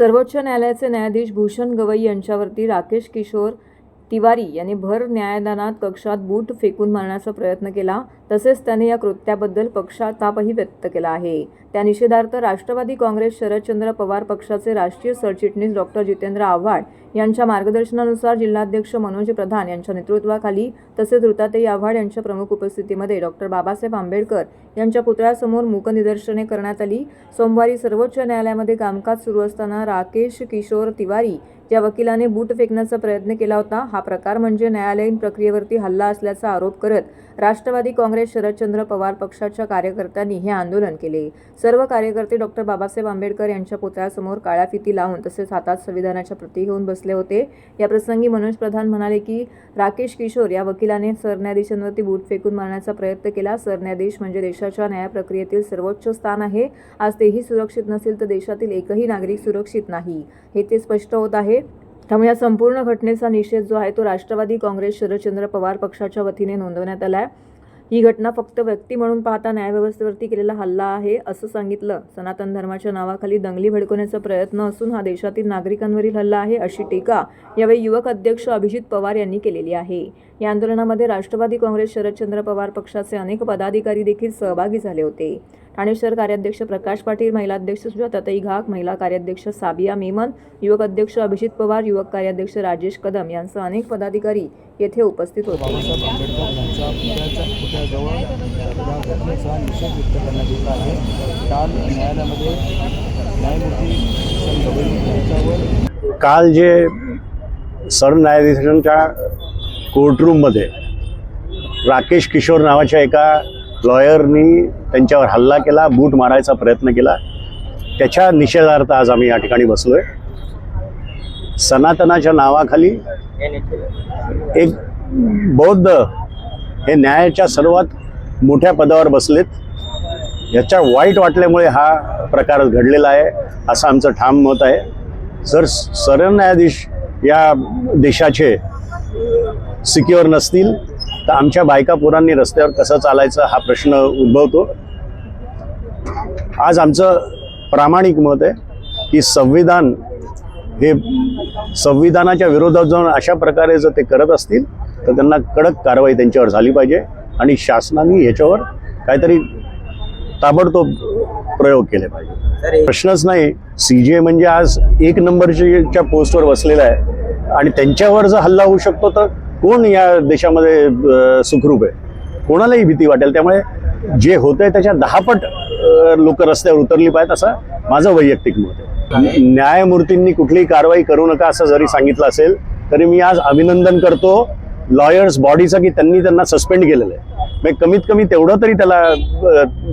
सर्वोच्च न्यायालयाचे न्यायाधीश भूषण गवई यांच्यावरती राकेश किशोर तिवारी यांनी भर न्यायदानात कक्षात बूट फेकून मारण्याचा प्रयत्न केला. तसेच त्याने या कृत्याबद्दल पक्षातापही व्यक्त केला आहे. त्या निषेधार्थ राष्ट्रवादी काँग्रेस शरदचंद्र पवार पक्षाचे राष्ट्रीय सरचिटणीस डॉक्टर जितेंद्र आव्हाड यांच्या मार्गदर्शनानुसार जिल्हाध्यक्ष मनोज प्रधान यांच्या नेतृत्वाखाली तसेच ऋताताई आव्हाड यांच्या प्रमुख उपस्थितीमध्ये डॉक्टर बाबासाहेब आंबेडकर यांच्या पुतळ्यासमोर मूकनिदर्शने करण्यात आली. सोमवारी सर्वोच्च न्यायालयामध्ये कामकाज सुरू असताना राकेश किशोर तिवारी या वकिलाने बूट फेकण्याचा प्रयत्न केला होता. हा प्रकार म्हणजे न्यायालयीन प्रक्रियेवरती हल्ला असल्याचा आरोप करत राष्ट्रवादी काँग्रेस शरदचंद्र पवार पक्षाच्या कार्यकर्त्यांनी हे आंदोलन केले. सर्व कार्यकर्ते डॉक्टर बाबासाहेब आंबेडकर यांच्या पुतळ्यासमोर काळ्या फिती लावून तसेच हातात संविधानाच्या प्रती घेऊन बसले होते. या प्रसंगी मनोज प्रधान म्हणाले की राकेश किशोर या वकिलाने सरन्यायाधीशांवरती बूट फेकून मारण्याचा प्रयत्न केला. सरन्यायाधीश म्हणजे देशाच्या न्यायप्रक्रियेतील सर्वोच्च स्थान आहे. आज तेही सुरक्षित नसेल तर देशातील एकही नागरिक सुरक्षित नाही हे ते स्पष्ट होत आहे. त्यामुळे या संपूर्ण घटनेचा निषेध जो आहे तो राष्ट्रवादी काँग्रेस शरदचंद्र पवार पक्षाच्या वतीने नोंदवण्यात आला आहे ही घटना फक्त व्यक्ती म्हणून पाहता न्यायव्यवस्थेवरती केलेला हल्ला आहे असं सांगितलं. सनातन धर्माच्या नावाखाली दंगली भडकवण्याचा प्रयत्न असून हा देशातील नागरिकांवरील हल्ला आहे अशी टीका यावेळी युवक अध्यक्ष अभिजित पवार यांनी केलेली आहे. या आंदोलनामध्ये राष्ट्रवादी काँग्रेस शरदचंद्र पवार पक्षाचे अनेक पदाधिकारी देखील सहभागी झाले होते. ठाणे शहर कार्याध्यक्ष प्रकाश पाटील महिला अध्यक्ष सुजाताताई घाक महिला कार्याध्यक्ष साबिया मेमन युवक अध्यक्ष अभिजित पवार युवक कार्याध्यक्ष राजेश कदम यांसह अनेक पदाधिकारी येथे उपस्थित होते. बाबासाहेब आंबेडकर यांच्या पुतळ्याजवळ या घटनेचा निषेध व्यक्त करण्यात येत आहे. काल न्यायालयामध्ये न्यायमूर्ती किशन गवई यांच्यावर काल जे सरन्यायाधीशांच्या कोर्टरूममध्ये राकेश किशोर नावाच्या एका लॉयरनी त्यांच्यावर हल्ला केला बूट मारायचा प्रयत्न केला. त्याच्या निषेधार्थ आज आम्ही या ठिकाणी बसलो आहे सनातनाच्या नावाखाली एक बौद्ध हे न्यायाच्या सर्वात मोठ्या पदावर बसलेत. याच्या वाईट वाटल्यामुळे हा प्रकार घडलेला आहे असं आमचं ठाम मत आहे. जर सरन्यायाधीश या देशाचे सिक्युअर नसतील तर आमच्या बायका पोरांनी रस्त्यावर कसं चालायचं हा प्रश्न उद्भवतो. आज आमचं प्रामाणिक मत आहे की संविधान हे संविधानाच्या विरोधात जाऊन अशा प्रकारे जर ते करत असतील तर त्यांना कडक कारवाई त्यांच्यावर झाली पाहिजे आणि शासनाने ह्याच्यावर काहीतरी ताबडतोब प्रयोग केले पाहिजे. प्रश्नच नाही. सी जे म्हणजे आज एक नंबरच्या पोस्टवर बसलेला आहे. आणि त्यांच्यावर जर हल्ला होऊ शकतो तर कोण या देशामध्ये सुखरूप आहे? कोणालाही भीती वाटेल. त्यामुळे जे होतंय त्याच्या दहापट लोक रस्त्यावर उतरली पाहिजेत असं माझं वैयक्तिक मत आहे. न्यायमूर्तींनी कुठलीही कारवाई करू नका असं जरी सांगितलं असेल तरी मी आज अभिनंदन करतो. लॉयर्स बॉडीचा की त्यांनी त्यांना सस्पेंड केलेलं आहे. म्हणजे कमीत कमी तेवढं तरी त्याला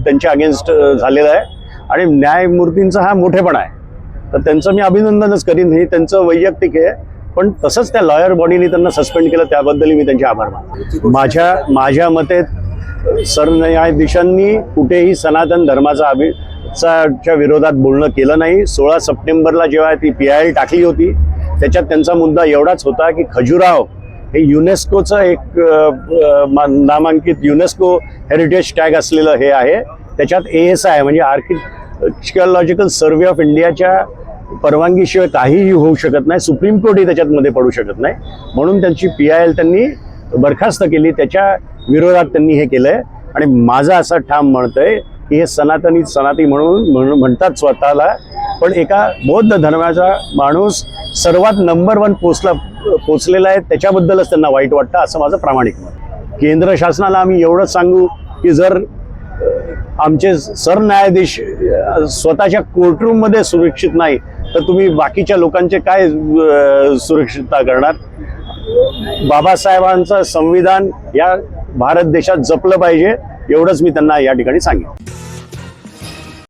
त्यांच्या अगेन्स्ट झालेलं आहे. आणि न्यायमूर्तींचा हा मोठेपणा आहे. तर त्यांचं मी अभिनंदनच करीन. हे त्यांचं वैयक्तिक आहे. पण तसंच त्या लॉयर बॉडीने त्यांना सस्पेंड केलं त्याबद्दलही मी त्यांचे आभार मानतो. माझ्या माझ्या मते सरन्यायाधीशांनी कुठेही सनातन धर्माचा अभि च्या विरोधात बोलणं केलं नाही. सोळा सप्टेंबरला जेव्हा ती पी आय एल टाकली होती त्याच्यात त्यांचा मुद्दा एवढाच होता की खजुराव हे युनेस्कोचं एक मा- नामांकित युनेस्को हेरिटेज टॅग असलेलं हे आहे. त्याच्यात ए एस आय म्हणजे आर्किओलॉजिकल सर्वे ऑफ इंडियाच्या परवानगीशिवाय काहीही होऊ शकत नाही. सुप्रीम कोर्टही त्याच्यातमध्ये पडू शकत नाही. म्हणून त्यांची पी आय एल त्यांनी बरखास्त केली. त्याच्या विरोधात त्यांनी हे केलं आहे आणि माझं असं ठाम म्हणतं आहे की हे सनातनी सनाती म्हणून म्हणून म्हणतात स्वतःला. पण एका बौद्ध धर्माचा माणूस सर्वात नंबर वन पोस्टला पोचलेला आहे त्याच्याबद्दलच त्यांना वाईट वाटतं असं माझं प्रामाणिक मत केंद्र शासनाला आम्ही एवढंच सांगू की जर आमचे सरन्यायाधीश स्वतःच्या कोर्टरूममध्ये सुरक्षित नाही तर तुम्ही बाकीच्या लोकांचे काय सुरक्षितता करणार? बाबासाहेबांचं संविधान या भारत देशात जपलं पाहिजे एवढंच मी त्यांना या ठिकाणी सांगेन.